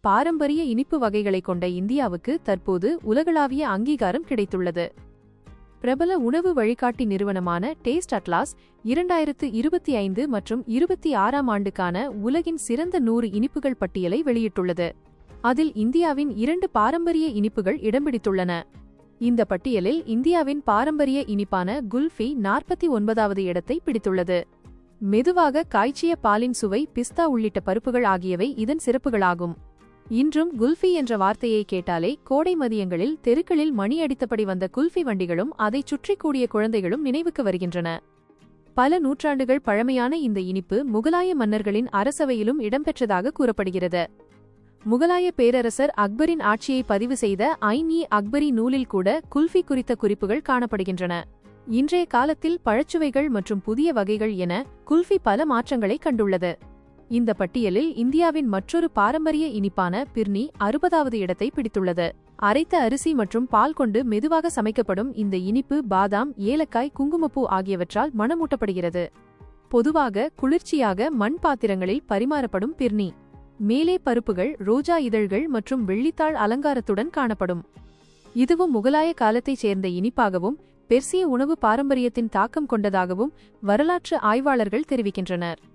பாரம்பரிய இனிப்பு வகைகளை கொண்ட இந்தியாவுக்கு தற்போது உலகளாவிய அங்கீகாரம் கிடைத்துள்ளது. பிரபல உணவு வழிகாட்டி நிறுவனமான டேஸ்ட் அட்லாஸ் இரண்டாயிரத்து இருபத்தி ஐந்து மற்றும் இருபத்தி ஆறாம் ஆண்டுக்கான உலகின் சிறந்த நூறு இனிப்புகள் பட்டியலை வெளியிட்டுள்ளது. அதில் இந்தியாவின் இரண்டு பாரம்பரிய இனிப்புகள் இடம்பிடித்துள்ளன. இந்த பட்டியலில் இந்தியாவின் பாரம்பரிய இனிப்பான குல்ஃபி நாற்பத்தி ஒன்பதாவது இடத்தை பிடித்துள்ளது. மெதுவாக காய்ச்சிய பாலின் சுவை பிஸ்தா உள்ளிட்ட பருப்புகள் ஆகியவை இதன் சிறப்புகளாகும். இன்றும் குல்ஃபி என்ற வார்த்தையை கேட்டாலே கோடை மதியங்களில் தெருக்களில் மணி அடித்தபடி வந்த குல்ஃபி வண்டிகளும் அதைச் சுற்றி கூடிய குழந்தைகளும் நினைவுக்கு வருகின்றன. பல நூற்றாண்டுகள் பழமையான இந்த இனிப்பு முகலாய மன்னர்களின் அரசவையிலும் இடம்பெற்றதாக கூறப்படுகிறது. முகலாய பேரரசர் அக்பரின் ஆட்சியை பதிவு செய்த ஐன் இ அக்பரி நூலில் கூட குல்ஃபி குறித்த குறிப்புகள் காணப்படுகின்றன. இன்றைய காலத்தில் பழச்சுவைகள் மற்றும் புதிய வகைகள் என குல்ஃபி பல மாற்றங்களை கண்டுள்ளது. இந்த பட்டியலில் இந்தியாவின் மற்றொரு பாரம்பரிய இனிப்பான பிர்னி அறுபதாவது இடத்தை பிடித்துள்ளது. அரைத்த அரிசி மற்றும் பால் கொண்டு மெதுவாக சமைக்கப்படும் இந்த இனிப்பு பாதாம் ஏலக்காய் குங்குமப்பூ ஆகியவற்றால் மணமூட்டப்படுகிறது பொதுவாக குளிர்ச்சியாக மண் பாத்திரங்களில் பரிமாறப்படும் பிர்னி. மேலே பருப்புகள் ரோஜா இதழ்கள் மற்றும் வெள்ளித்தாள் அலங்காரத்துடன் காணப்படும். இதுவும் முகலாய காலத்தைச் சேர்ந்த இனிப்பாகவும் பெர்சிய உணவு பாரம்பரியத்தின் தாக்கம் கொண்டதாகவும் வரலாற்று ஆய்வாளர்கள் தெரிவிக்கின்றனர்.